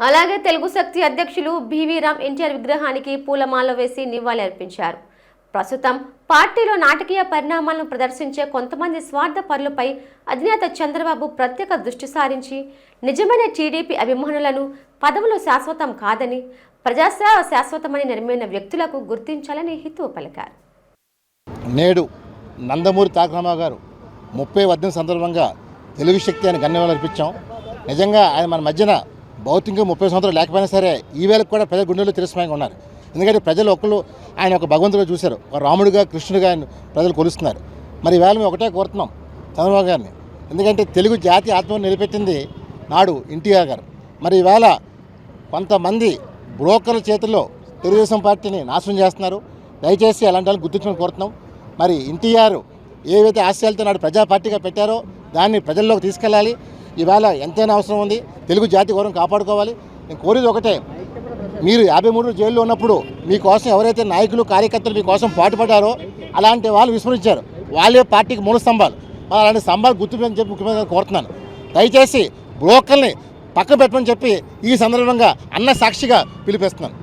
అలాగే తెలుగు శక్తి అధ్యక్షులు బివి రామ్ ఎన్టీఆర్ విగ్రహానికి పూలమాల వేసి నివాళి అర్పించారు ప్రస్తుతం పార్టీలో నాటకీయ పరిణామాలను ప్రదర్శించే కొంతమంది స్వార్థ పరులపై అధినేత చంద్రబాబు ప్రత్యేక దృష్టి సారించి నిజమైన టీడీపీ అభిమానులను పదవులు శాశ్వతం కాదని ప్రజాసేవ శాశ్వతమని నిర్మైన వ్యక్తులకు గుర్తించాలని హితవు పలికారు. నేడు నందమూరి తారకరామారావు గారు ముప్పై వద్ద సందర్భంగా తెలుగు శక్తి అని గణ్యవాళ్ళు అర్పించాం. నిజంగా ఆయన మన మధ్యన భౌతికంగా ముప్పై సంవత్సరాలు లేకపోయినా సరే ఈవేళకు కూడా ప్రజల గుండెల్లో తిరస్మయంగా ఉన్నారు. ఎందుకంటే ప్రజలు ఒకళ్ళు ఆయన ఒక భగవంతుడిగా చూశారు. రాముడిగా కృష్ణుడిగా ఆయన ప్రజలు కొలుస్తున్నారు. మరి ఈవేళ మేము ఒకటే కోరుతున్నాం చంద్రబాబు గారిని. ఎందుకంటే తెలుగు జాతి ఆత్మను నిలబెట్టింది నాడు ఎన్టీఆర్ గారు. మరి ఈవేళ కొంతమంది బ్రోకర్ల చేతుల్లో తెలుగుదేశం పార్టీని నాశనం చేస్తున్నారు. దయచేసి అలాంటి వాళ్ళు గుర్తించమని కోరుతున్నాం. మరి ఎన్టీఆర్ ఏవైతే ఆశయాలతో నాడు ప్రజా పార్టీగా పెట్టారో దాన్ని ప్రజల్లోకి తీసుకెళ్ళాలి. ఇవాళ ఎంతైనా అవసరం ఉంది. తెలుగు జాతి గౌరవం కాపాడుకోవాలి. నేను కోరేది ఒకటే. మీరు యాభై మూడు జైల్లో ఉన్నప్పుడు మీకోసం ఎవరైతే నాయకులు కార్యకర్తలు మీకోసం పాటుపడ్డారో అలాంటి వాళ్ళు విస్మరించారు. వాళ్ళే పార్టీకి మూల స్తంభాలు. అలాంటి స్తంభాలు గుర్తుపెట్టని చెప్పి ముఖ్యమంత్రి కోరుతున్నాను. దయచేసి బ్రోకర్ని పక్కన పెట్టమని చెప్పి ఈ సందర్భంగా అన్న సాక్షిగా పిలిపిస్తున్నాను.